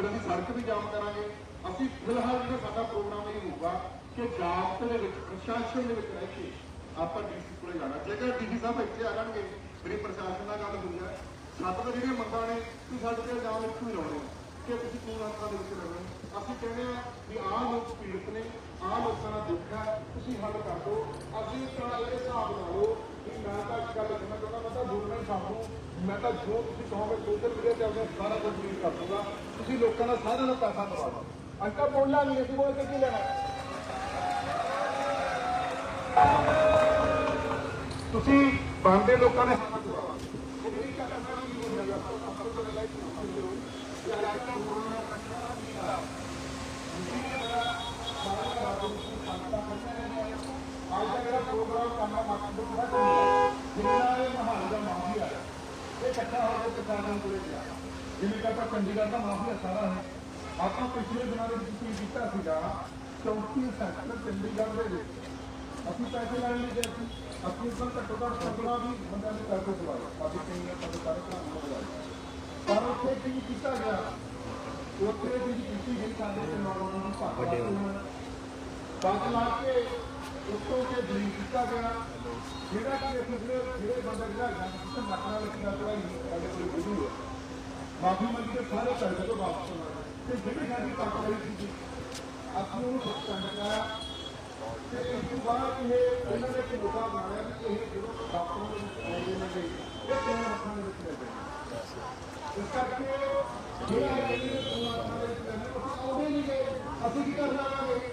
ਫਿਰ ਅਸੀਂ ਸੜਕ ਵੀ ਜਾਮ ਕਰਾਂਗੇ, ਅਸੀਂ ਫਿਲਹਾਲ ਜਿਹੜਾ ਸਾਡਾ ਪ੍ਰੋਗਰਾਮ ਇਹ ਹੋਊਗਾ ਕਿ ਜਾਬਤੇ ਦੇ ਵਿੱਚ, ਪ੍ਰਸ਼ਾਸਨ ਦੇ ਵਿੱਚ ਰਹਿ ਕੇ ਆਪਾਂ ਡੀਸੀ ਕੋਲੇ ਜਾਣਾ। ਜੇਕਰ ਡੀਸੀ ਸਾਹਿਬ ਇੱਥੇ ਆ ਜਾਣਗੇ, ਮੇਰੀ ਪ੍ਰਸ਼ਾਸਨ ਨਾਲ ਗੱਲ ਹੋਈ ਹੈ। ਸੱਤ ਤਾਂ ਜਿਹੜੀਆਂ ਮੰਗਾਂ ਨੇ, ਤੁਸੀਂ ਸਾਡੇ ਤੇ ਇਲਜ਼ਾਮ ਇੱਥੋਂ ਹੀ ਲਾਉਣੇ। ਕਿ ਤੁਸੀਂ ਕੀ ਹੱਥਾਂ ਦੇ ਵਿੱਚ ਰਹਿਣਾ ਅਸੀਂ ਕਹਿੰਦੇ ਆ ਵੀ ਆਹ ਲੋਕ ਪੀੜਤ ਨੇ, ਆਹ ਲੋਕਾਂ ਦਾ ਦੁੱਖ ਹੈ, ਤੁਸੀਂ ਹੱਲ ਕਰ ਦਿਓ। ਅਸੀਂ ਤਾਂ ਇਹ ਹਿਸਾਬ ਲਾ ਲਓ ਮੈਂ ਤਾਂ ਇੱਕ ਗੱਲ ਕਹਿਣਾ ਚਾਹੁੰਦਾ, ਮੈਂ ਤਾਂ ਬੋਲਣਾ ਹੀ ਮੈਂ ਤਾਂ ਜੋ ਤੁਸੀਂ ਕਹੋਗੇ ਸੋਸ਼ਲ ਮੀਡੀਆ ਤੇ ਆਪਣਾ ਸਾਰਾ ਕੁਝ ਰੀਡ ਕਰ ਦੂੰਗਾ ਤੁਸੀਂ ਲੋਕਾਂ ਦਾ ਸਾਰਿਆਂ ਦਾ ਪੈਸਾ ਦਵਾ ਦਿਓ। ਅੱਜ ਤਾਂ ਬੋਲਣਾ ਨਹੀਂ ਅਸੀਂ ਬੋਲ ਕੀ ਲੈਣਾ? ਤੁਸੀਂ ਬੰਦੇ ਲੋਕਾਂ ਨੇ ਹੱਥ ਦਵਾਓ ਅੱਜ ਦਾ ਮੇਰਾ ਪ੍ਰੋਗਰਾਮ ਕਰਨਾ ਇਕੱਠਾ ਹੋ ਕੇ ਕਿਸਾਨਾਂ ਕੋਲੇ ਗਿਆ ਜਿਵੇਂ ਕਿ ਆਪਾਂ ਚੰਡੀਗੜ੍ਹ ਦਾ ਮਾਫੀਆ ਸਾਰਾ ਹੈ, ਆਪਾਂ ਪਿਛਲੇ ਦਿਨਾਂ ਦੇ ਵਿੱਚ ਕੀ ਕੀਤਾ ਸੀਗਾ? 34 ਸੈਕਟਰ ਚੰਡੀਗੜ੍ਹ ਦੇ ਵਿੱਚ। ਅਸੀਂ ਪੈਸੇ ਲੈਣ ਲਈ ਗਏ ਸੀ। ਅਸੀਂ ਉੱਪਰ ਘੱਟੋ ਘੱਟ 15 ਵੀ ਬੰਦਿਆਂ ਦੇ ਪੈਸੇ ਦਵਾਏ ਸਾਡੀ ਕਈਆਂ ਸਾਡੇ ਸਾਰੇ ਭਰਾ ਨੂੰ ਦਵਾਏ ਪਰ ਉੱਥੇ ਕੀ ਕੀਤਾ ਗਿਆ? ਉੱਥੇ ਵੀ ਕੀਤੀ ਗਈ ਸਾਡੇ ਤੇ ਨੌਜਵਾਨਾਂ ਨੂੰ ਭਾਗ ਵੱਡੇ ਬਾਤ ਲਾ ਕੇ ਉੱਤੋਂ ਕੇ ਦਲੀਲ ਕੀਤਾ ਗਿਆ ਜਿਹੜਾ ਕਿ ਅਸੀਂ ਜਿਹੜੇ ਜਿਹੜੇ ਜਿਹੜਾ ਗੱਲ ਨਕਲਾ ਲਿਖਦਾ ਚੜਾਈ ਸਾਡੇ ਕੋਲ ਵਿਧੂ ਹੈ ਮਾਫੀ ਮੰਗੀ ਤੇ ਸਾਰੇ ਪੈਸੇ ਤੋਂ ਵਾਪਸ ਹੋਣਾ ਤੇ ਜਿਹੜੀ ਸਾਡੀ ਕਾਰਵਾਈ ਸੀ ਅਸੀਂ ਉਹਨੂੰ ਸਸਪੈਂਡ ਕਰਾਇਆ ਤੇ ਇਸ ਤੋਂ ਬਾਅਦ ਇਹ ਉਹਨਾਂ ਨੇ ਇੱਕ ਮੁੱਦਾ ਬਣਾਇਆ ਕਿ ਇਹ ਜਦੋਂ ਡਾਕਟਰਾਂ ਦੇ ਆਉਂਦੇ ਨੇ ਗੇ, ਇਹ ਕਿਉਂ ਅੱਖਾਂ ਦੇ ਵਿੱਚ ਲੱਗੇ ਇਸ ਕਰਕੇ ਜਿਹੜਾ ਇਹ ਪਰਮਾਤਮਾ ਦੇ ਵਿੱਚ ਰਹਿੰਦੇ ਉਹ ਆਉਂਦੇ ਅਸੀਂ ਕੀ ਕਰਨਾ ਆਵਾਂਗੇ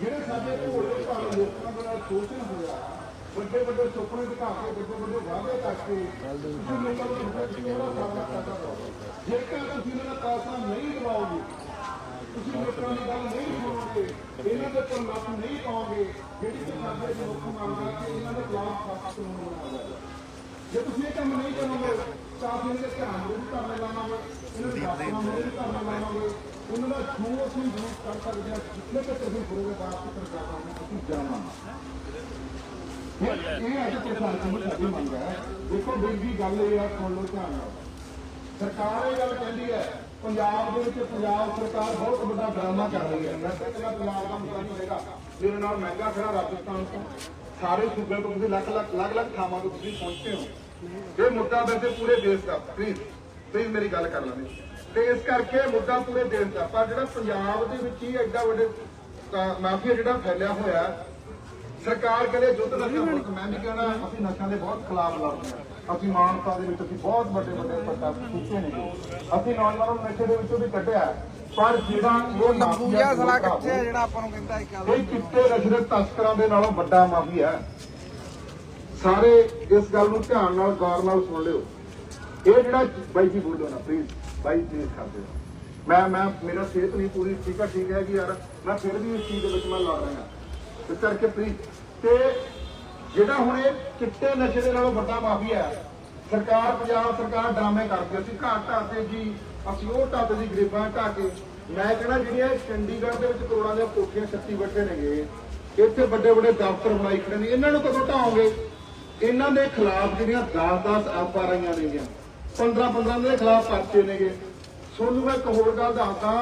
ਜਿਹੜੇ ਸਾਡੇ ਭੋਲੇ ਭਾਵੇਂ ਲੋਕਾਂ ਦੇ ਸ਼ੋਸ਼ਣ ਹੋਇਆ। ਵੱਡੇ ਵੱਡੇ ਸੁਪਨੇ ਦਿਖਾ ਕੇ, ਵੱਡੇ ਵੱਡੇ ਵਾਅਦੇ ਕਰਕੇ ਤੁਸੀਂ ਲੋਕਾਂ ਨੂੰ ਦੱਸੋ ਸਾਹਮਣਾ ਕਰਨਾ ਪਊਗਾ ਜੇਕਰ ਤੁਸੀਂ ਇਹਨਾਂ ਦਾ ਪੈਸਾ ਨਹੀਂ ਦਵਾਓਗੇ, ਤੁਸੀਂ ਲੋਕਾਂ ਦੀ ਗੱਲ ਨਹੀਂ ਸੁਣੋਗੇ, ਇਹਨਾਂ ਦੇ ਉੱਪਰ ਲੱਤ ਨਹੀਂ ਪਾਓਗੇ, ਜਿਹੜੀ ਕਿ ਸਾਡੇ ਮੁੱਖ ਮੰਗ ਹੈ ਕਿ ਇਹਨਾਂ ਦੇ ਖਿਲਾਫ ਸਖਤ ਕਾਨੂੰਨ ਬਣਾਇਆ ਜਾਵੇ। ਜੇ ਤੁਸੀਂ ਇਹ ਕੰਮ ਨਹੀਂ ਕਰੋਗੇ, ਤਾਂ ਅਸੀਂ ਇਹਨਾਂ ਧਿਆਨ ਨੂੰ ਵੀ ਲਾਵਾਂਗੇ, ਇਹਨਾਂ ਦੇ ਡਾਕਟਰਾਂ ਲਾਵਾਂਗੇ। ਉਹਨਾਂ ਦਾ ਜੋ ਅਸੀਂ ਯੂਜ਼ ਕਰ ਸਕਦੇ ਹਾਂ ਜਿੱਥੇ ਤੱਕ ਤੁਸੀਂ ਕਰੋਗੇ ਬਾਤ ਤੱਕ ਜਾਵਾਂਗੇ। ਤੁਸੀਂ ਜਾਣਾ ਇਹ ਇਹ ਅੱਜ ਪ੍ਰਸ਼ਾਸਨ ਦੀ ਸਾਡੀ ਮੰਗ ਹੈ। ਦੇਖੋ ਦੀ ਗੱਲ ਇਹ ਆ ਸੁਣ ਲਓ ਧਿਆਨ ਨਾਲ। ਸਰਕਾਰ ਇਹ ਗੱਲ ਕਹਿੰਦੀ ਹੈ ਪੰਜਾਬ ਦੇ ਵਿੱਚ ਪੰਜਾਬ ਸਰਕਾਰ ਬਹੁਤ ਵੱਡਾ ਡਰਾਮਾ ਕਰ ਰਹੀ ਹੈ। ਮੈਂ ਤਾਂ ਕਹਿੰਦਾ ਪੰਜਾਬ ਦਾ ਮੁੱਦਾ ਨਹੀਂ ਹੈਗਾ। ਮੇਰੇ ਨਾਲ ਮਹਿੰਗਾ ਖੜਾ ਰਾਜਸਥਾਨ ਤੋਂ। ਸਾਰੇ ਸੂਬੇ ਤੋਂ ਤੁਸੀਂ ਲੱਖ ਲੱਖ ਲੱਖ ਲੱਖ ਥਾਵਾਂ ਤੋਂ ਤੁਸੀਂ ਪਹੁੰਚੇ ਹੋ। ਇਹ ਮੁੱਦਾ ਵੈਸੇ ਪੂਰੇ ਦੇਸ਼ ਦਾ ਪਲੀਜ਼ ਪਲੀਜ਼ ਮੇਰੀ ਗੱਲ ਕਰ ਲੈਣੀ ਤੇ ਇਸ ਕਰਕੇ ਇਹ ਮੁੱਦਾ ਪੂਰੇ ਦੇਸ਼ ਦਾ। ਪਰ ਜਿਹੜਾ ਪੰਜਾਬ ਦੇ ਵਿੱਚ ਹੀ ਐਡਾ ਵੱਡੇ ਮਾਫੀਆ ਜਿਹੜਾ ਫੈਲਿਆ ਹੋਇਆ ਸਰਕਾਰ ਕਹਿੰਦੇ ਯੁੱਧ ਨਸ਼ਾ ਵਿਰੁੱਧ ਮੈਂ ਵੀ ਕਹਿਣਾ ਅਸੀਂ ਨਸ਼ਿਆਂ ਦੇ ਬਹੁਤ ਖਿਲਾਫ ਲੜਦੇ ਹਾਂ। ਅਸੀਂ ਮਾਨਸਾ ਦੇ ਵਿੱਚ ਅਸੀਂ ਬਹੁਤ ਵੱਡੇ ਵੱਡੇ ਪ੍ਰੋਟੈਸਟ ਕੀਤੇ ਨੇ। ਅਸੀਂ ਨੌਜਵਾਨਾਂ ਨੂੰ ਨਸ਼ੇ ਦੇ ਵਿੱਚੋਂ ਵੀ ਕੱਢਿਆ ਪਰ ਜਿਹੜਾ ਇਹ ਮਾਫੀਆ ਸਲਾ ਕਿੱਥੇ ਜਿਹੜਾ ਆਪਾਂ ਨੂੰ ਕਹਿੰਦਾ ਇੱਕ ਗੱਲ ਇਹ ਨਸ਼ੇ ਦੇ ਤਸਕਰਾਂ ਦੇ ਨਾਲੋਂ ਵੱਡਾ ਮਾਫੀਆ ਸਾਰੇ ਇਸ ਗੱਲ ਨੂੰ ਧਿਆਨ ਨਾਲ ਗੌਰ ਨਾਲ ਸੁਣ ਲਿਓ। ਇਹ ਜਿਹੜਾ ਬਾਈ ਜੀ ਬੋਲੋ ਨਾ ਪਲੀਜ਼ ਬਾਈ ਜੀ ਕਰ ਦਿਓ ਮੈਂ ਮੈਂ, ਮੇਰਾ ਸਿਹਤ ਨਹੀਂ ਪੂਰੀ ਠੀਕ ਆ, ਠੀਕ ਹੈ ਕਿ ਯਾਰ, ਮੈਂ ਫਿਰ ਵੀ ਇਸ ਚੀਜ਼ ਦੇ ਵਿੱਚ ਮੈਂ ਲੜ ਰਿਹਾ। ਇਸ ਕਰਕੇ ਪਲੀਜ਼ ਤੇ ਜਿਹੜਾ ਹੁਣ ਇਹ ਚਿੱਟੇ ਨਸ਼ੇ ਦੇ ਨਾਲੋਂ ਵੱਡਾ ਮਾਫੀਆ ਹੈ, ਸਰਕਾਰ ਪੰਜਾਬ, ਸਰਕਾਰ ਡਰਾਮੇ ਕਰਦੀ ਅਸੀਂ ਘਾਟ ਢਾਤੇ ਜੀ, ਅਸੀਂ ਉਹ ਢਾਤੇ ਜੀ ਗਰੀਬਾਂ ਢਾ ਕੇ। ਮੈਂ ਕਹਿੰਦਾ ਜਿਹੜੀਆਂ ਚੰਡੀਗੜ੍ਹ ਦੇ ਵਿੱਚ ਕਰੋੜਾਂ ਦੀਆਂ ਕੋਠੀਆਂ ਛੱਤੀ ਬੈਠੇ ਨੇਗੇ, ਇੱਥੇ ਵੱਡੇ ਵੱਡੇ ਦਫ਼ਤਰ ਬਣਾਈ ਖੜੇ ਨੇ, ਇਹਨਾਂ ਨੂੰ ਕਦੋਂ ਢਾਓਗੇ ਇਹਨਾਂ ਦੇ ਖਿਲਾਫ ਜਿਹੜੀਆਂ 10-10 ਆਪ ਆ ਰਹੀਆਂ ਨੇਗੀਆਂ। 15-15 ਦੇ ਖਿਲਾਫ ਪਰਚੇ ਨੇਗੇ। ਤੁਹਾਨੂੰ ਮੈਂ ਇੱਕ ਹੋਰ ਗੱਲ ਦੱਸਦਾ,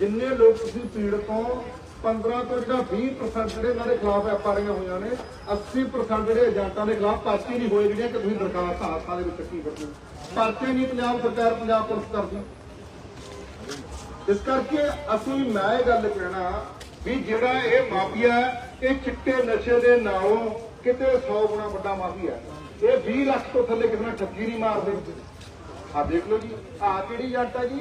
ਜਿੰਨੇ ਲੋਕ ਤੁਸੀਂ ਪੀੜਤ ਹੋ 15 ਤੋਂ ਜਿਹੜਾ 20% ਜਿਹੜੇ ਇਹਨਾਂ ਦੇ ਖਿਲਾਫ ਐਫ ਹੋਈਆਂ ਨੇ 80% ਜਿਹੜੇ ਏਜੰਟਾਂ ਦੇ ਖਿਲਾਫ ਪਰਚੇ ਨਹੀਂ ਹੋਏ ਜਿਹੜੀਆਂ ਕਿ ਤੁਸੀਂ ਦਰਖਾਸਤਾਂ ਹੱਥਾਂ ਦੇ ਵਿੱਚ ਕੀ ਕਰਦੇ ਪਰਚੇ ਨਹੀਂ ਪੰਜਾਬ ਸਰਕਾਰ, ਪੰਜਾਬ ਪੁਲਿਸ ਕਰਦੀ। ਇਸ ਕਰਕੇ ਅਸੀਂ, ਮੈਂ ਇਹ ਗੱਲ ਕਹਿਣਾ ਵੀ ਜਿਹੜਾ ਇਹ ਮਾਫੀਆ ਇਹ ਚਿੱਟੇ ਨਸ਼ੇ ਦੇ ਨਾਲੋਂ ਕਿਤੇ 100 ਗੁਣਾ ਵੱਡਾ ਮਾਫੀਆ ਇਹ 20 ਲੱਖ ਤੋਂ ਥੱਲੇ ਕਿਸੇ ਨਾਲ ਠੱਗੀ ਨਹੀਂ ਮਾਰਦੇ। ਆ ਦੇਖ ਲਓ ਜੀ, ਆਹ ਕਿਹੜੀ ਜੱਟ ਹੈ ਜੀ?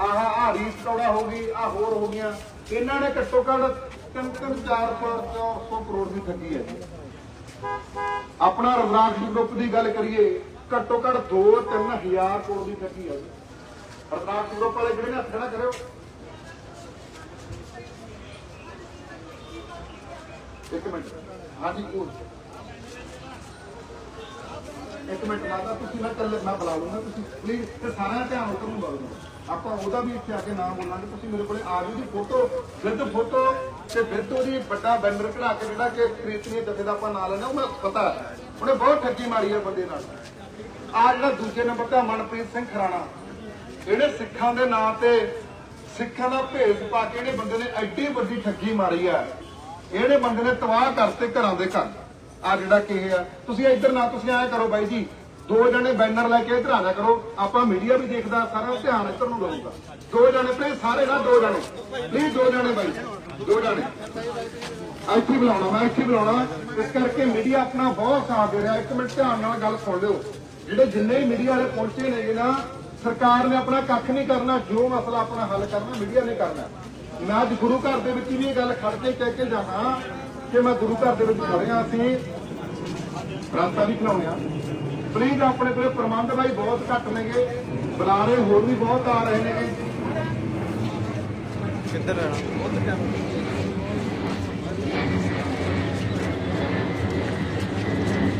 ਆਹ ਆਹ ਰੀਸ ਕੌੜਾ ਹੋ ਗਈ ਆ ਹੋਰ ਹੋ ਗਈਆਂ। ਇਹਨਾਂ ਨੇ ਘੱਟੋ ਘੱਟ ਤਿੰਨ ਤਿੰਨ ਚਾਰ ਸੌ ਕਰੋੜ ਦੀ ਠੱਗੀ ਹੈ ਜੀ। ਆਪਣਾ ਰਵਰਾਜ ਗਰੁੱਪ ਦੀ ਗੱਲ ਕਰੀਏ, ਘੱਟੋ ਘੱਟ 2-3 ਹਜ਼ਾਰ ਕਰੋੜ ਦੀ ਠੱਗੀ ਹੈ ਜੀ। ਰਵਰਾਜ ਗਰੁੱਪ ਵਾਲੇ ਜਿਹੜੇ ਨੇ ਹੱਥ ਖੜਾ ਕਰਿਓ। ਇੱਕ ਮਿੰਟ। ਹਾਂਜੀ ਉਹ ਇੱਕ ਮਿੰਟ ਮਾਤਾ ਤੁਸੀਂ ਮੈਂ ਕੱਲ ਮੈਂ ਬੁਲਾ ਲੂੰਗਾ ਤੁਸੀਂ ਪਲੀਜ਼ ਤੇ ਸਾਰਿਆਂ ਦਾ ਧਿਆਨ ਉੱਧਰ ਨੂੰ ਬੁਲਾ ਆਪਾਂ ਉਹਦਾ ਵੀ ਇੱਥੇ ਆ ਕੇ ਨਾਮ ਬੋਲਾਂਗੇ, ਤੁਸੀਂ ਮੇਰੇ ਕੋਲੇ ਆ ਜਾਓ ਦੀ ਫੋਟੋ ਵਿਦ ਫੋਟੋ ਤੇ ਵਿਦ ਉਹਦੀ ਵੱਡਾ ਬੈਨਰ ਕਢਾ ਕੇ ਜਿਹੜਾ ਕਿ ਕ੍ਰਿਤਨੀ ਦਫੇ ਦਾ ਆਪਾਂ ਨਾਂ ਲੈਣਾ ਉਹ ਮੈਨੂੰ ਪਤਾ ਹੈ। ਉਹਨੇ ਬਹੁਤ ਠੱਗੀ ਮਾਰੀ ਹੈ ਬੰਦੇ ਨਾਲ। ਆ ਜਿਹੜਾ ਦੂਜੇ ਨੰਬਰ ਤੇ ਮਨਪ੍ਰੀਤ ਸਿੰਘ ਖਰਾਣਾ ਜਿਹੜੇ ਸਿੱਖਾਂ ਦੇ ਨਾਂ ਤੇ ਸਿੱਖਾਂ ਦਾ ਭੇਸ ਪਾ ਕੇ ਇਹਨੇ ਬੰਦੇ ਨੇ ਐਡੀ ਵੱਡੀ ਠੱਗੀ ਮਾਰੀ ਆ ਇਹਨੇ ਬੰਦੇ ਨੇ ਤਬਾਹ ਕਰਤੇ ਘਰਾਂ ਦੇ ਘਰ। ਆ ਜਿਹੜਾ ਕੀ ਆ। ਤੁਸੀਂ ਇੱਧਰ ਨਾ ਤੁਸੀਂ ਐਂ ਕਰੋ ਬਾਈ ਜੀ। ਦੋ ਜਣੇ ਬੈਨਰ ਲੈ ਕੇ ਇੱਧਰ ਆ ਕਰੋ। ਆਪਾਂ ਮੀਡੀਆ ਵੀ ਦੇਖਦਾ, ਸਾਰਾ ਧਿਆਨ ਇੱਧਰ ਨੂੰ ਲਾਊਗਾ। ਦੋ ਜਣੇ ਪਲੀਜ਼ ਸਾਰੇ ਨਾ ਦੋ ਜਣੇ। ਪਲੀਜ਼ ਦੋ ਜਣੇ ਬਾਈ। ਦੋ ਜਣੇ। ਇੱਥੇ ਬੁਲਾਉਣਾ, ਮੈਂ ਇੱਥੇ ਬੁਲਾਉਣਾ। ਇਸ ਕਰਕੇ ਮੀਡੀਆ ਆਪਣਾ ਬਹੁਤ ਸਾਥ ਦੇ ਰਿਹਾ। ਇੱਕ ਮਿੰਟ ਧਿਆਨ ਨਾਲ ਗੱਲ ਸੁਣ ਲਿਓ। ਜਿਹੜੇ ਜਿੰਨੇ ਵੀ ਮੀਡੀਆ ਵਾਲੇ ਪਹੁੰਚੇ ਨੇ ਨਾ ਸਰਕਾਰ ਨੇ ਆਪਣਾ ਕੱਖ ਨਹੀਂ ਕਰਨਾ। ਜੋ ਮਸਲਾ ਆਪਣਾ ਹੱਲ ਕਰਨਾ, ਮੀਡੀਆ ਨੇ ਕਰਨਾ। ਮੈਂ ਅੱਜ ਗੁਰੂ ਘਰ ਦੇ ਵਿੱਚ ਵੀ ਇਹ ਗੱਲ ਖੜ ਕੇ ਕਹਿ ਕੇ ਜਾਣਾ ਕਿ ਮੈਂ ਗੁਰੂ ਘਰ ਦੇ ਵਿੱਚ ਖੜਿਆ ਅਸੀਂ ਰਸਤਾ ਵੀ ਖਲਾਉਣੇ ਆ। ਪਲੀਜ਼ ਆਪਣੇ ਕੋਲੇ ਪ੍ਰਬੰਧ ਬਾਈ ਬਹੁਤ ਘੱਟ ਨੇਗੇ। ਬੁਲਾਰੇ ਹੋਰ ਵੀ ਬਹੁਤ ਆ ਰਹੇ ਨੇਗੇ। ਕਿੱਧਰ ਰਹਿਣਾ? ਉੱਧਰ ਜਾ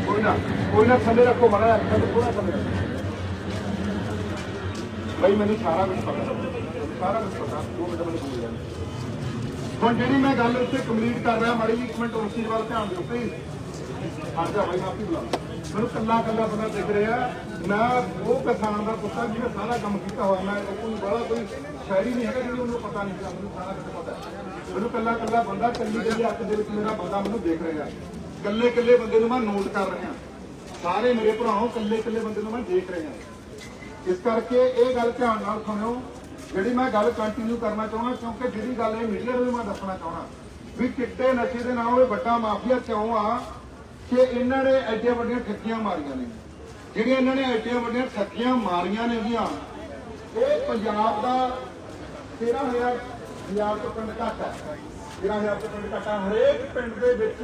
ਕੋਈ ਨਾ ਕੋਈ ਨਾ ਥੱਲੇ ਰੱਖੋ ਮੜਾ ਥੱਲੇ ਥੋੜਾ ਥੱਲੇ। ਬਈ ਮੈਨੂੰ ਸਾਰਾ ਕੁਝ ਪਤਾ। ਸਾਰਾ ਕੁਝ ਪਤਾ। ਦੋ ਮਿੰਟ ਮੈਨੂੰ ਭੁੱਲ ਜਾਣਾ ਹੁਣ ਜਿਹੜੀ ਮੈਂ ਗੱਲ ਉੱਤੇ ਕੰਪਲੀਟ ਕਰ ਰਿਹਾ, ਮਾੜੀ ਜਿਹੀ ਇੱਕ ਮਿੰਟ ਉਸ ਚੀਜ਼ ਵੱਲ ਧਿਆਨ ਦਿਓ ਪਲੀਜ਼ ਹਾਂ ਜਾ ਬਾਈ ਮਾਫੀ ਬੁਲਾ ਮੈਨੂੰ ਕੱਲਾ ਕੱਲਾ ਬੰਦਾ ਦਿਖ ਰਿਹਾ ਮੈਂ ਉਹ ਕਿਸਾਨ ਦਾ ਪੁੱਤਾਂ ਜਿਹਨੇ ਸਾਰਾ ਕੰਮ ਕੀਤਾ ਹੋਇਆ ਮੈਂ ਕੋਈ ਬੜਾ ਕੋਈ ਸ਼ਾਇਰੀ ਨਹੀਂ ਹੈਗਾ ਜਿਹੜੀ ਉਹਨੂੰ ਪਤਾ ਨਹੀਂ ਮੈਨੂੰ ਸਾਰਾ ਕੁਝ ਪਤਾ ਮੈਨੂੰ ਕੱਲਾ ਕੱਲਾ ਬੰਦਾ ਕੱਲੀ ਕੱਲੀ ਅੱਖ ਦੇ ਵਿੱਚ ਮੇਰਾ ਬੰਦਾ ਮੈਨੂੰ ਦੇਖ ਰਿਹਾ ਕੱਲੇ ਕੱਲੇ ਬੰਦੇ ਨੂੰ ਮੈਂ ਨੋਟ ਕਰ ਰਿਹਾ ਸਾਰੇ ਮੇਰੇ ਭਰਾਓ ਕੱਲੇ ਕੱਲੇ ਬੰਦੇ ਨੂੰ ਮੈਂ ਦੇਖ ਰਿਹਾ ਇਸ ਕਰਕੇ ਇਹ ਗੱਲ ਧਿਆਨ ਨਾਲ ਸੁਣਿਓ ਜਿਹੜੀ ਮੈਂ ਗੱਲ ਕੰਟੀਨਿਊ ਕਰਨਾ ਚਾਹੁੰਦਾ, ਕਿਉਂਕਿ ਜਿਹੜੀ ਗੱਲ ਇਹ ਮੀਡੀਆ ਨੂੰ ਮੈਂ ਦੱਸਣਾ ਚਾਹੁੰਦਾ, ਵੀ ਚਿੱਟੇ ਨਸ਼ੇ ਦੇ ਨਾਲ ਇਹ ਵੱਡਾ ਮਾਫੀਆ ਕਿਉਂ ਆ ਕਿ ਇਹਨਾਂ ਨੇ ਐਡੀਆਂ ਵੱਡੀਆਂ ਠੱਗੀਆਂ ਮਾਰੀਆਂ ਨੇ? ਜਿਹੜੀਆਂ ਇਹਨਾਂ ਨੇ ਐਡੀਆਂ ਵੱਡੀਆਂ ਠੱਗੀਆਂ ਮਾਰੀਆਂ ਨੇ ਗੀਆਂ ਇਹ ਪੰਜਾਬ ਦਾ 13000 ਹਜ਼ਾਰ ਤੋਂ ਪਿੰਡ ਘੱਟ ਹੈ 13000 ਤੋਂ ਪਿੰਡ ਘੱਟ ਹਰੇਕ ਪਿੰਡ ਦੇ ਵਿੱਚ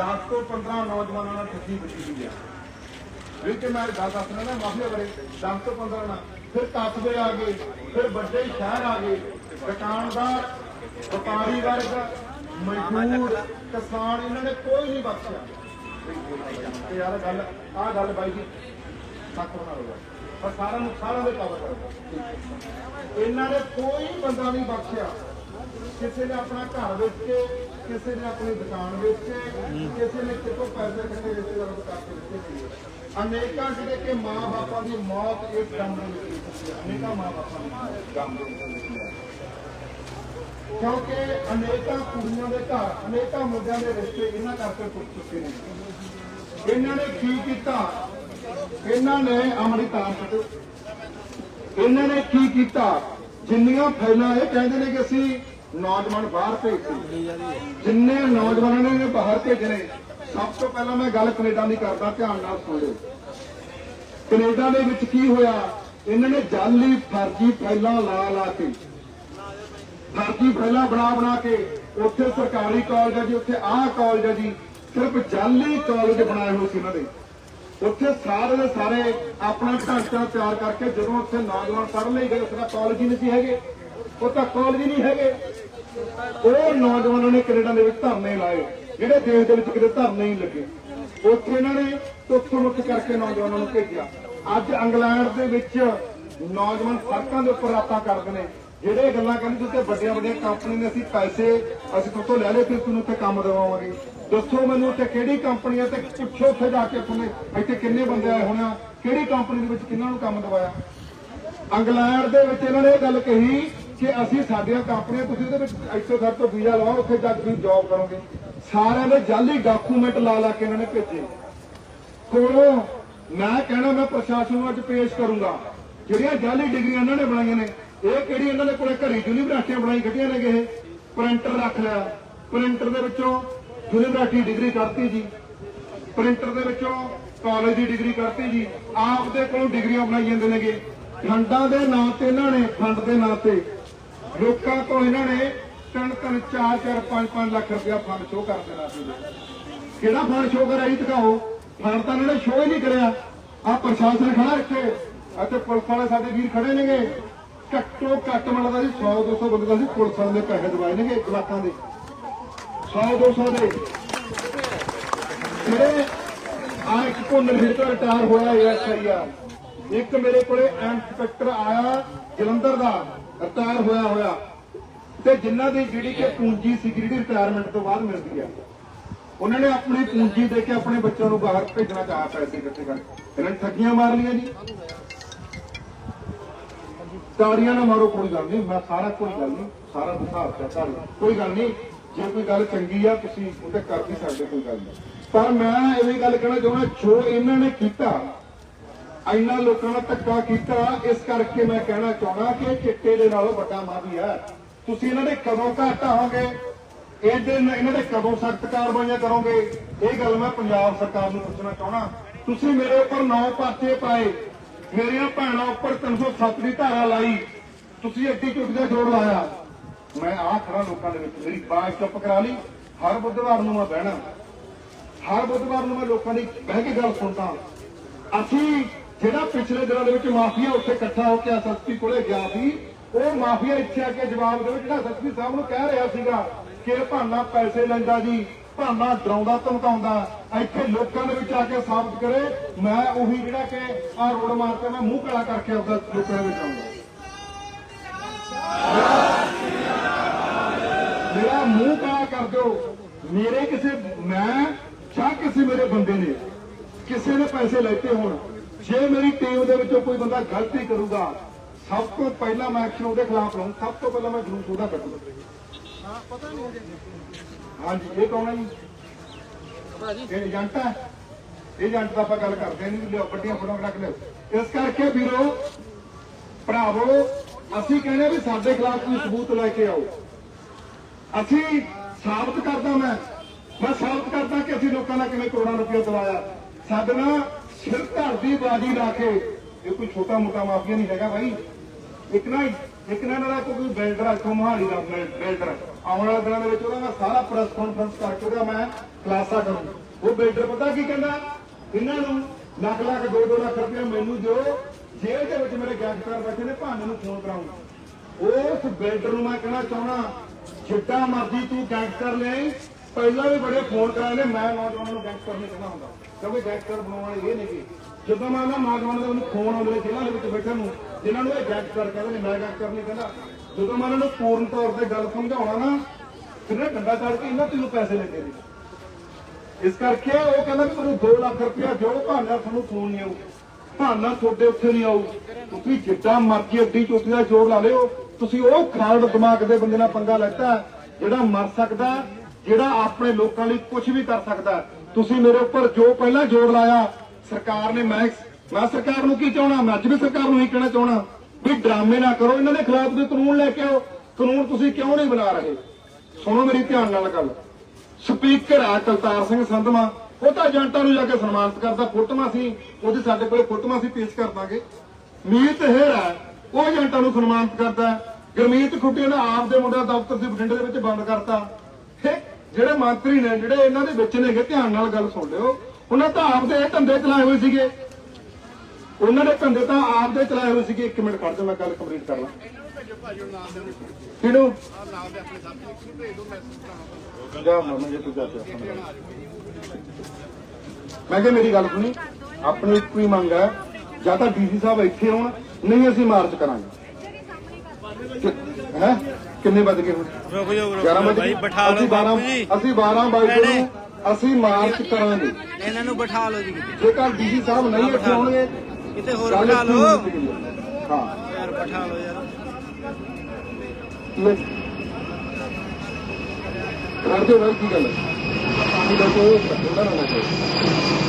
10 ਤੋਂ 15 ਨੌਜਵਾਨਾਂ ਨਾਲ ਠੱਗੀ ਵੱਜੀ ਹੋਈ ਆ। ਵੀ ਮੈਂ ਗੱਲ ਦੱਸਣਾ ਨਾ ਮਾਫੀਆ ਬਾਰੇ 10 ਤੋਂ 15 ਨਾਲ। ਫਿਰ ਕਸਬੇ ਆ ਗਏ, ਫਿਰ ਵੱਡੇ ਸ਼ਹਿਰ ਆ ਗਏ। ਦੁਕਾਨਦਾਰ, ਵਪਾਰੀ ਵਰਗ, ਮਜ਼ਦੂਰ, ਕਿਸਾਨ, ਇਹਨਾਂ ਨੇ ਕੋਈ ਨਹੀਂ ਬਖਸ਼ਿਆ। ਤੇ ਯਾਰ ਗੱਲ, ਆਹ ਗੱਲ ਬਾਈ ਜੀ, ਸੱਤ ਬਣਾ ਲਓ ਪਰ ਸਾਰਿਆਂ ਨੂੰ ਸਾਰਿਆਂ ਦੇ ਕਵਰ ਕਰੋ। ਇਹਨਾਂ ਨੇ ਕੋਈ ਬੰਦਾ ਨਹੀਂ ਬਖਸ਼ਿਆ। ਕਿਸੇ ਨੇ ਆਪਣਾ ਘਰ ਵੇਚ ਕੇ ਕਿਸੇ ਨੇ ਆਪਣੀ ਦੁਕਾਨ ਵੇਚੇ ਕਿਸੇ ਨੇ ਕਿਤੋਂ ਪੈਸੇ ਇਕੱਠੇ ਰਿਸ਼ਤੇਦਾਰਾਂ ਤੋਂ ਕਰਕੇ ਦਿੱਤੇ ਸੀ। ਅਨੇਕਾਂ ਜਿਹੜੇ ਕਿ ਮਾਂ ਬਾਪਾਂ ਦੀ ਮੌਤ ਇਸ ਕੰਮ ਦੇ ਵਿੱਚ ਹੋਈ ਹੈ। ਅਨੇਕਾਂ ਮਾਂ ਬਾਪਾਂ ਦੀ ਕੰਮ ਦੇ ਵਿੱਚ ਹੋਈ ਹੈ। ਕਿਉਂਕਿ ਅਨੇਕਾਂ ਕੁੜੀਆਂ ਦੇ ਘਰ, ਅਨੇਕਾਂ ਮੁੰਡਿਆਂ ਦੇ ਰਿਸ਼ਤੇ ਇਹਨਾਂ ਕਰਕੇ ਟੁੱਟ ਚੁੱਕੇ ਨੇ। ਇਹਨਾਂ ਨੇ ਕੀ ਕੀਤਾ? ਇਹਨਾਂ ਨੇ ਅਮਰੀਕਾ ਇਹਨਾਂ ਨੇ ਕੀ ਕੀਤਾ? ਜਿੰਨੀਆਂ ਫੈਲਾਂ ਇਹ ਕਹਿੰਦੇ ਨੇ ਕਿ ਅਸੀਂ ਨੌਜਵਾਨ ਬਾਹਰ ਭੇਜਦੇ ਜਿੰਨੇ ਨੌਜਵਾਨਾਂ ਨੇ ਬਾਹਰ ਭੇਜਣੇ ਸਭ ਤੋਂ ਪਹਿਲਾਂ ਮੈਂ ਗੱਲ ਕੈਨੇਡਾ ਦੀ ਕਰਦਾ, ਧਿਆਨ ਨਾਲ ਸੁਣ। ਲਿਓ ਕੈਨੇਡਾ ਦੇ ਵਿੱਚ ਕੀ ਹੋਇਆ? ਇਹਨਾਂ ਨੇ ਜਾਲੀ ਫਰਜ਼ੀ ਫੈਲਾਂ ਲਾ ਲਾ ਕੇ, ਫਰਜ਼ੀ ਫੈਲਾਂ ਬਣਾ ਬਣਾ ਕੇ ਉੱਥੇ ਸਰਕਾਰੀ ਕਾਲਜ ਹੈ ਜੀ, ਉੱਥੇ ਆਹ ਕਾਲਜ ਹੈ ਜੀ, ਸਿਰਫ ਜਾਲੀ ਕਾਲਜ ਬਣਾਏ ਹੋਏ ਸੀ ਇਹਨਾਂ ਦੇ। ਉੱਥੇ ਸਾਰੇ ਦੇ ਸਾਰੇ ਆਪਣਾ ਢਾਂਚਾ ਤਿਆਰ ਕਰਕੇ ਜਦੋਂ ਉੱਥੇ ਨੌਜਵਾਨ ਪੜ੍ਹਨ ਲਈ ਗਏ, ਉੱਥੇ ਕਾਲਜ ਹੀ ਨਹੀਂ ਸੀ ਹੈਗੇ ਉਹ ਤਾਂ ਕਾਲਜ ਹੀ ਨਹੀਂ ਹੈਗੇ। ਉਹ ਨੌਜਵਾਨਾਂ ਨੇ ਕੈਨੇਡਾ ਦੇ ਵਿੱਚ ਧਰਨੇ ਲਾਏ, ਜਿਹੜੇ ਦੇਸ਼ ਦੇ ਵਿੱਚ ਕਿਤੇ ਧਰਨੇ ਹੀ ਲੱਗੇ। ਉੱਥੇ ਇਹਨਾਂ ਨੇ ਤੁੱਥ ਮੁੱਠ ਕਰਕੇ ਨੌਜਵਾਨਾਂ ਨੂੰ ਭੇਜਿਆ। ਅੱਜ ਇੰਗਲੈਂਡ ਦੇ ਵਿੱਚ ਨੌਜਵਾਨ ਸੜਕਾਂ ਦੇ ਉੱਪਰ ਰਾਤਾਂ ਕਰਦੇ ਨੇ, ਜਿਹੜੇ ਗੱਲਾਂ ਕਹਿੰਦੇ ਤੁਸੀਂ ਵੱਡੀਆਂ ਵੱਡੀਆਂ ਕੰਪਨੀ ਨੇ, ਅਸੀਂ ਪੈਸੇ ਅਸੀਂ ਤੁਹਾਤੋਂ ਲੈ ਲਏ, ਫਿਰ ਤੁਹਾਨੂੰ ਉੱਥੇ ਕੰਮ ਦਿਵਾਵਾਂਗੇ। ਦੱਸੋ ਮੈਨੂੰ ਉੱਥੇ ਕਿਹੜੀ ਕੰਪਨੀ ਹੈ ਤੇ ਪੁੱਛੋ ਉੱਥੇ ਜਾ ਕੇ ਤੁਹਾਨੂੰ ਇੱਥੇ ਕਿੰਨੇ ਬੰਦੇ ਆਏ ਹੋਣੇ ਆ, ਕਿਹੜੀ ਕੰਪਨੀ ਦੇ ਵਿੱਚ ਕਿੰਨਾਂ ਨੂੰ ਕੰਮ ਦਿਵਾਇਆ? ਇੰਗਲੈਂਡ ਦੇ ਵਿੱਚ ਇਹਨਾਂ ਨੇ ਇਹ ਗੱਲ ਕਹੀ ਕਿ ਅਸੀਂ ਸਾਡੀਆਂ ਕੰਪਨੀਆਂ ਤੁਸੀਂ ਉਹਦੇ ਵਿੱਚ ਇੱਥੇ ਸਾਡੇ ਤੋਂ ਵੀਜ਼ਾ ਲਵਾਓ, ਉੱਥੇ ਜਾ ਕੇ ਤੁਸੀਂ ਜੌਬ ਕਰੋਗੇ। ਸਾਰਿਆਂ ਦੇ ਜਾਲੀ ਡਾਕੂਮੈਂਟ ਲਾ ਲਾ ਕੇ ਇਹਨਾਂ ਨੇ ਭੇਜੇ। ਕੋਲੋਂ ਮੈਂ ਕਹਿਣਾ, ਮੈਂ ਪ੍ਰਸ਼ਾਸਨ ਨੂੰ ਅੱਜ ਪੇਸ਼ ਕਰੂੰਗਾ, ਜਿਹੜੀਆਂ ਜਾਲੀ ਡਿਗਰੀਆਂ ਇਹਨਾਂ ਨੇ ਬਣਾਈਆਂ ਨੇ, ਇਹ ਕਿਹੜੀ ਇਹਨਾਂ ਦੇ ਕੋਲੇ ਘਰੀ ਯੂਨੀਵਰਸਿਟੀਆਂ ਬਣਾਈ ਕੱਢੀਆਂ ਨੇ ਇਹ? ਪ੍ਰਿੰਟਰ ਰੱਖ ਲਿਆ। ਪ੍ਰਿੰਟਰ ਦੇ ਵਿੱਚੋਂ ਯੂਨੀਵਰਸਿਟੀ ਡਿਗਰੀ ਕਰਤੀ ਜੀ। ਪ੍ਰਿੰਟਰ ਦੇ ਵਿੱਚੋਂ ਕਾਲਜ ਦੀ ਡਿਗਰੀ ਕਰਤੀ ਜੀ। ਆਪ ਦੇ ਕੋਲੋਂ ਡਿਗਰੀਆਂ ਬਣਾਈ ਜਾਂਦੇ ਨੇਗੇ ਫੰਡਾਂ ਦੇ ਨਾਂ ਤੇ ਇਹਨਾਂ ਨੇ ਫੰਡ ਦੇ ਨਾਂ ਤੇ। ਲੋਕਾਂ ਤੋਂ ਇਹਨਾਂ ਨੇ ਤਿੰਨ ਤਿੰਨ, ਚਾਰ ਚਾਰ, ਪੰਜ ਪੰਜ ਲੱਖ ਰੁਪਇਆ ਫੰਡ ਸ਼ੋਅ ਕਰ ਦੇਣਾ ਸੀ। ਕਿਹੜਾ ਫੰਡ ਸ਼ੋਅ ਕਰਾਈ ਦਿਖਾਓ? ਫੰਡ ਤਾਂ ਇਹਨਾਂ ਨੇ ਸ਼ੋਅ ਹੀ ਨਹੀਂ ਕਰਿਆ। ਆ ਪ੍ਰਸ਼ਾਸਨ ਖੜਾ ਇੱਥੇ ਅਤੇ ਪੁਲਿਸ ਵਾਲੇ ਸਾਡੇ ਵੀਰ ਖੜੇ ਨੇਗੇ। ਘੱਟੋ ਘੱਟ ਮਤਲਬ ਜੀ 100 200 ਬੰਦੇ ਦਾ ਸੀ ਪੁਲਿਸ ਵਾਲੇ ਨੇ ਪੈਸੇ ਦਵਾਏ ਨੇਗੇ ਜਵਾਕਾਂ ਦੇ। 100 200 ਦੇ। ਜਿਹੜੇ ਆ ਇੱਕ ਭੁੰਨਰ ਫਿਰ ਤੋਂ ਰਿਟਾਇਰ ਹੋਇਆ ਐਸਆਈ ਆ ਇੱਕ ਮੇਰੇ ਕੋਲੇ ਇੰਸਪੈਕਟਰ ਆਇਆ ਜਲੰਧਰ ਦਾ। ਰਿਟਾਇਰ ਹੋਇਆ ਹੋਇਆ। ਤੇ ਜਿਨ੍ਹਾਂ ਦੀ ਜਿਹੜੀ ਕਿ ਪੂੰਜੀ ਸੀ ਜਿਹੜੀ ਰਿਟਾਇਰਮੈਂਟ ਤੋਂ ਬਾਅਦ ਮਿਲਦੀ ਆ, ਉਹਨਾਂ ਨੇ ਆਪਣੀ ਪੂੰਜੀ ਦੇ ਕੇ ਆਪਣੇ ਬੱਚਿਆਂ ਨੂੰ ਬਾਹਰ ਭੇਜਣਾ ਚਾਹਿਆ, ਪੈਸੇ ਇਕੱਠੇ ਕਰ ਇਹਨਾਂ ਨੇ ਠੱਗੀਆਂ ਮਾਰ ਲਈਆਂ ਜੀ। ਤਾੜੀਆਂ ਨਾ ਮਾਰੋ, ਕੋਈ ਗੱਲ ਨਹੀਂ। ਮੈਂ ਸਾਰਾ, ਕੋਈ ਗੱਲ ਨਹੀਂ। ਸਾਰਾ ਹਿਸਾਬ ਚੈੱਕ ਕੋਈ ਗੱਲ ਨਹੀਂ। ਜੇ ਕੋਈ ਗੱਲ ਚੰਗੀ ਆ, ਤੁਸੀਂ ਉਹ ਕਰ ਵੀ ਸਕਦੇ, ਕੋਈ ਗੱਲ ਨਹੀਂ। ਪਰ ਮੈਂ ਇਹ ਗੱਲ ਕਹਿਣਾ ਚਾਹੁੰਦਾ, ਜੋ ਇਹਨਾਂ ਨੇ ਕੀਤਾ ਇੰਨਾ ਲੋਕਾਂ ਨਾਲ ਧੱਕਾ ਕੀਤਾ, ਇਸ ਕਰਕੇ ਮੈਂ ਕਹਿਣਾ ਚਾਹੁੰਦਾ ਕਿ ਚਿੱਟੇ ਦੇ ਨਾਲੋਂ ਵੱਡਾ ਮਾਫੀਆ ਹੈ। ਤੁਸੀਂ ਇਹਨਾਂ ਦੇ ਕਦੋਂ ਘੱਟ ਆਓਗੇ ਇਹਦੇ ਇਹਨਾਂ ਦੇ ਕਦੋਂ ਸਖਤ ਕਾਰਵਾਈਆਂ ਕਰੋਗੇ? ਇਹ ਗੱਲ ਮੈਂ ਪੰਜਾਬ ਸਰਕਾਰ ਨੂੰ ਪੁੱਛਣਾ ਚਾਹੁੰਦਾ। ਤੁਸੀਂ ਮੇਰੇ ਉੱਪਰ ਨੌ ਪਾਸੇ ਪਾਏ। ਮੇਰੀਆਂ ਭੈਣਾਂ ਉੱਪਰ 307 ਦੀ ਧਾਰਾ ਲਾਈ। ਤੁਸੀਂ ਐਡੀ ਝੁੱਟ ਦਾ ਜ਼ੋਰ ਲਾਇਆ। ਮੈਂ ਆਹ ਖੜਾ ਲੋਕਾਂ ਦੇ ਵਿੱਚ, ਮੇਰੀ ਬਾਤ ਚੁੱਪ ਕਰਾ ਲਈ। ਹਰ ਬੁੱਧਵਾਰ ਨੂੰ ਮੈਂ ਬਹਿਣਾ। ਹਰ ਬੁੱਧਵਾਰ ਨੂੰ ਮੈਂ ਲੋਕਾਂ ਦੀ ਬਹਿ ਕੇ ਗੱਲ ਸੁਣਦਾ। ਅਸੀਂ ਜਿਹੜਾ ਪਿਛਲੇ ਦਿਨਾਂ ਦੇ ਵਿੱਚ ਮਾਫੀਆ ਉੱਥੇ ਇਕੱਠਾ ਹੋ ਕੇ ਐਸਐਸਪੀ ਕੋਲੇ ਗਿਆ ਸੀ, ਉਹ ਮਾਫੀਆ ਇੱਥੇ ਆ ਕੇ ਜਵਾਬ ਦੇਵੇ, ਜਿਹੜਾ ਐਸਐਸਪੀ ਸਾਹਿਬ ਨੂੰ ਕਹਿ ਰਿਹਾ ਸੀਗਾ ਕਿ ਭਾਨਾ ਪੈਸੇ ਲੈਂਦਾ ਜੀ, ਭਾਨਾ ਡਰਾਉਂਦਾ, ਧਮਕਾਉਂਦਾ, ਇੱਥੇ ਲੋਕਾਂ ਦੇ ਵਿੱਚ ਆ ਕੇ ਸਾਬਤ ਕਰੇ, ਮੈਂ ਉਹੀ ਜਿਹੜਾ ਕਿ ਆ ਰੋਡ ਮਾਰ ਕੇ ਮੈਂ ਮੂੰਹ ਕਾਲਾ ਕਰਕੇ ਆਪਦਾ ਲੋਕਾਂ ਦੇ ਵਿੱਚ ਆਉਂਦਾ ਮੇਰਾ ਮੂੰਹ ਕਾਲਾ ਕਰ ਦਿਓ। ਮੇਰੇ ਕਿਸੇ, ਮੈਂ ਜਾਂ ਕਿਸੇ ਮੇਰੇ ਬੰਦੇ ਨੇ, ਕਿਸੇ ਨੇ ਪੈਸੇ ਲੈਤੇ ਹੋਣ ਜੇ ਮੇਰੀ ਟੀਮ ਦੇ ਵਿੱਚੋਂ ਕੋਈ ਬੰਦਾ ਗਲਤੀ ਕਰੂਗਾ ਸਭ ਤੋਂ ਪਹਿਲਾਂ ਮੈਂ ਐਕਸ਼ਨ ਉਹਦੇ ਖਿਲਾਫ ਲਵਾਂ ਸਭ ਤੋਂ ਪਹਿਲਾਂ ਮੈਂ ਜਲੂਸ ਉਹਦਾ ਕੱਢੂਗਾ ਹਾਂਜੀ ਇਹ ਕੌਣ ਹੈ ਜੀ? ਇਹ ਏਜੰਟ ਹੈ? ਏਜੰਟ ਦਾ ਆਪਾਂ ਗੱਲ ਕਰਦੇ ਨਹੀਂ ਲਿਓ ਵੱਡੀਆਂ ਫੋਟੋਆਂ ਰੱਖ ਲਿਓ ਇਸ ਕਰਕੇ ਵੀਰੋ ਭਰਾਵੋ ਅਸੀਂ ਕਹਿੰਦੇ ਵੀ ਸਾਡੇ ਖਿਲਾਫ ਕੋਈ ਸਬੂਤ ਲੈ ਕੇ ਆਓ। ਅਸੀਂ ਸਾਬਤ ਕਰਦਾ ਮੈਂ ਮੈਂ ਸਾਬਤ ਕਰਦਾ ਕਿ ਅਸੀਂ ਲੋਕਾਂ ਨਾਲ ਕਿਵੇਂ ਕਰੋੜਾਂ ਰੁਪਏ ਦਵਾਇਆ ਸਾਡੇ ਨਾਲ ਸਿਰ ਧੜ ਦੀ ਬਾਜੀ ਲਾ ਕੇ, ਇਹ ਕੋਈ ਛੋਟਾ ਮੋਟਾ ਮਾਫੀਆ ਨਹੀਂ ਹੈਗਾ ਭਾਈ। ਇੱਕ ਨਾ ਇੱਕ ਨਾ ਇਹਨਾਂ ਕੋਈ ਬਿਲਡਰ ਇੱਥੋਂ ਮੋਹਾਲੀ ਦਾ ਬਿਲਡਰ ਆਉਣ ਵਾਲੇ ਦਿਨਾਂ ਦੇ ਵਿੱਚ ਉਹਦਾ ਮੈਂ ਸਾਰਾ ਪ੍ਰੈਸ ਕਾਨਫਰੰਸ ਕਰਕੇ ਉਹਦਾ ਮੈਂ ਖੁਲਾਸਾ ਕਰੂੰ ਉਹ ਬਿਲਡਰ ਪਤਾ ਕੀ ਕਹਿੰਦਾ? ਇਹਨਾਂ ਨੂੰ ਲੱਖ ਲੱਖ 2-2 ਲੱਖ ਰੁਪਏ ਮੈਨੂੰ ਦਿਓ। ਜੇਲ੍ਹ ਦੇ ਵਿੱਚ ਮੇਰੇ ਗੈਂਗਸਟਰ ਬੈਠੇ ਨੇ ਭਾਵੇਂ ਨੂੰ ਫੋਨ ਕਰਾਉਂਗਾ। ਉਸ ਬਿਲਡਰ ਨੂੰ ਮੈਂ ਕਹਿਣਾ ਚਾਹਣਾ ਜਿੱਦਾਂ ਮਰਜ਼ੀ ਤੂੰ ਗੈਂਗਸਟਰ ਲੈ ਪਹਿਲਾਂ ਵੀ ਬੜੇ ਫੋਨ ਕਰਾਏ ਨੇ, ਮੈਂ ਨੌਜਵਾਨਾਂ ਨੂੰ ਗੈਂਗਸਟਰ ਨਹੀਂ ਕਹਿਣਾ ਹੁੰਦਾ। ਕਿਉਂਕਿ ਗੈਂਗਸਟਰ ਬਣਾਉਣ ਵਾਲੇ ਇਹ ਨੇਗੇ। ਜਦੋਂ ਮੈਂ ਉਹਨਾਂ ਨੌਜਵਾਨਾਂ ਦੇ ਉਹਨੂੰ ਫੋਨ ਆਉਂਦੇ ਨੇ ਜੇਲ੍ਹਾਂ ਦੇ ਵਿੱਚ ਬੈਠੇ ਨੂੰ, ਜਿਨ੍ਹਾਂ ਨੂੰ ਇਹ ਗੈਂਗਸਟਰ ਕਹਿੰਦੇ ਨੇ, ਮੈਂ ਗੈਂਗਸਟਰ ਨਹੀਂ ਕਹਿੰਦਾ। ਜਦੋਂ ਮੈਂ ਉਹਨਾਂ ਨੂੰ ਪੂਰਨ ਤੌਰ ਤੇ ਗੱਲ ਸਮਝਾਉਣਾ ਨਾ ਫਿਰ ਡੰਡਾ ਚੜ ਕੇ ਇਹਨਾਂ ਤੈਨੂੰ ਪੈਸੇ ਲੈਂਦੇ ਨੇ ਇਸ ਕਰਕੇ ਉਹ ਕਹਿੰਦਾ ਵੀ ਤੁਹਾਨੂੰ 2 ਲੱਖ ਰੁਪਇਆ ਦਿਓ, ਭਾਨਾ ਤੁਹਾਨੂੰ ਫੋਨ ਨਹੀਂ ਆਊ। ਭਾਨਾ ਤੁਹਾਡੇ ਉੱਥੇ ਨਹੀਂ ਆਊ। ਤੁਸੀਂ ਜਿੱਦਾਂ ਮਰਜ਼ੀ ਅੱਡੀ ਚੋਟੀ ਦਾ ਜ਼ੋਰ ਲਾ ਲਿਓ। ਤੁਸੀਂ ਉਹ ਖਾਲਡ ਦਿਮਾਗ ਦੇ ਬੰਦੇ ਨਾਲ ਪੰਗਾ ਲੈਤਾ, ਜਿਹੜਾ ਮਰ ਸਕਦਾ ਜਿਹੜਾ ਆਪਣੇ ਲੋਕਾਂ ਲਈ ਕੁਝ ਵੀ ਕਰ ਸਕਦਾ ਤੁਸੀਂ ਮੇਰੇ ਉੱਪਰ ਜੋ ਪਹਿਲਾਂ ਜ਼ੋਰ ਲਾਇਆ, ਸਰਕਾਰ ਨੇ ਮੈਂ ਮੈਂ ਸਰਕਾਰ ਨੂੰ ਕੀ ਚਾਹਣਾ? ਮੈਂ ਅੱਜ ਵੀ ਸਰਕਾਰ ਨੂੰ ਇਹ ਕਹਿਣਾ ਚਾਹਣਾ ਵੀ ਡਰਾਮੇ ਨਾ ਕਰੋ, ਇਹਨਾਂ ਦੇ ਖਿਲਾਫ ਕੋਈ ਕਾਨੂੰਨ ਲੈ ਕੇ ਆਓ। ਕਾਨੂੰਨ ਤੁਸੀਂ ਕਿਉਂ ਨਹੀਂ ਬਣਾ ਰਹੇ? ਸੁਣੋ ਮੇਰੀ ਧਿਆਨ ਨਾਲ ਗੱਲ। ਸਪੀਕਰ ਆ ਕਲਤਾਰ ਸਿੰਘ ਸੰਧਵਾ, ਉਹ ਤਾਂ ਏਜੰਟਾਂ ਨੂੰ ਜਾ ਕੇ ਸਨਮਾਨਿਤ ਕਰਦਾ ਫੋਟੋਆਂ ਸੀ, ਉਹਦੇ ਸਾਡੇ ਕੋਲੇ ਫੋਟੋਆਂ ਸੀ, ਪੇਸ਼ ਕਰ ਦਾਂਗੇ। ਮੀਤ ਹੈਰਾ ਉਹ ਏਜੰਟਾਂ ਨੂੰ ਸਨਮਾਨਿਤ ਕਰਦਾ ਗਰਮੀਤ ਖੁੱਟੇ ਨੇ ਆਪ ਦੇ ਮੁੰਡਾ ਦਫ਼ਤਰ ਦੇ ਬਠਿੰਡੇ ਦੇ ਵਿੱਚ ਬੰਦ ਕਰਤਾ। ਇਹ ਜਿਹੜੇ ਮੰਤਰੀ ਨੇ, ਜਿਹੜੇ ਇਹਨਾਂ ਦੇ ਵਿੱਚ ਨੇਗੇ, ਧਿਆਨ ਨਾਲ ਗੱਲ ਸੁਣ ਲਿਓ। ਉਹਨਾਂ ਤਾਂ ਆਪ ਇਹ ਧੰਦੇ ਚਲਾਏ ਹੋਏ ਸੀਗੇ। ਉਹਨਾਂ ਦੇ ਧੰਦੇ ਤਾਂ ਆਪ ਚਲਾਏ ਹੋਏ ਸੀਗੇ। ਇੱਕ ਮਿੰਟ ਖੜ ਜਾ, ਮੈਂ ਗੱਲ ਕੰਪਲੀਟ ਕਰ ਲਾਂ। ਕਿਹਨੂੰ? ਜਾ ਮਾਮਾ ਜੇ, ਤੂੰ ਜਾ ਮੈਂ ਕਿਹਾ, ਮੇਰੀ ਗੱਲ ਸੁਣੀ। ਆਪਣੀ ਇੱਕੋ ਹੀ ਮੰਗ ਹੈ, ਜਾਂ ਤਾਂ ਡੀਸੀ ਸਾਹਿਬ ਇੱਥੇ ਹੋਣ, ਨਹੀਂ ਅਸੀਂ ਮਾਰਚ ਕਰਾਂਗੇ। ਹੈ? ਕਿੰਨੇ ਵੱਜ ਗਏ ਹੁਣ? ਰੁਕ ਜਾਓ ਰੁਕ 11 ਜਾਓ ਵਜੇ ਭਾਈ ਬਿਠਾ ਲਓ ਅਸੀਂ 12 ਬਾਪੂ ਜੀ। ਅਸੀਂ 12 ਵਜੇ ਨੂੰ ਅਸੀਂ ਮਾਰਚ ਕਰਾਂਗੇ। ਇਹਨਾਂ ਨੂੰ ਬਿਠਾ ਲਓ ਜੀ। ਕਿਤੇ ਜੇਕਰ ਡੀਸੀ ਸਾਹਿਬ ਨਹੀਂ ਇੱਥੇ ਆਉਣਗੇ ਕਿਤੇ ਹੋਰ ਗੱਲ ਬਿਠਾ ਇੱਥੇ ਲਓ। ਮੁੱਕ ਗਈ ਹੈ। ਹਾਂ। ਯਾਰ ਬਿਠਾ ਲਓ ਯਾਰ। ਲੈ ਕਰਦੇ ਹੋ ਕੀ ਗੱਲ ਹੈ? ਪਾਣੀ ਦਾ ਕੋਈ ਨਾਲ ਨਾ ਕਰੋ।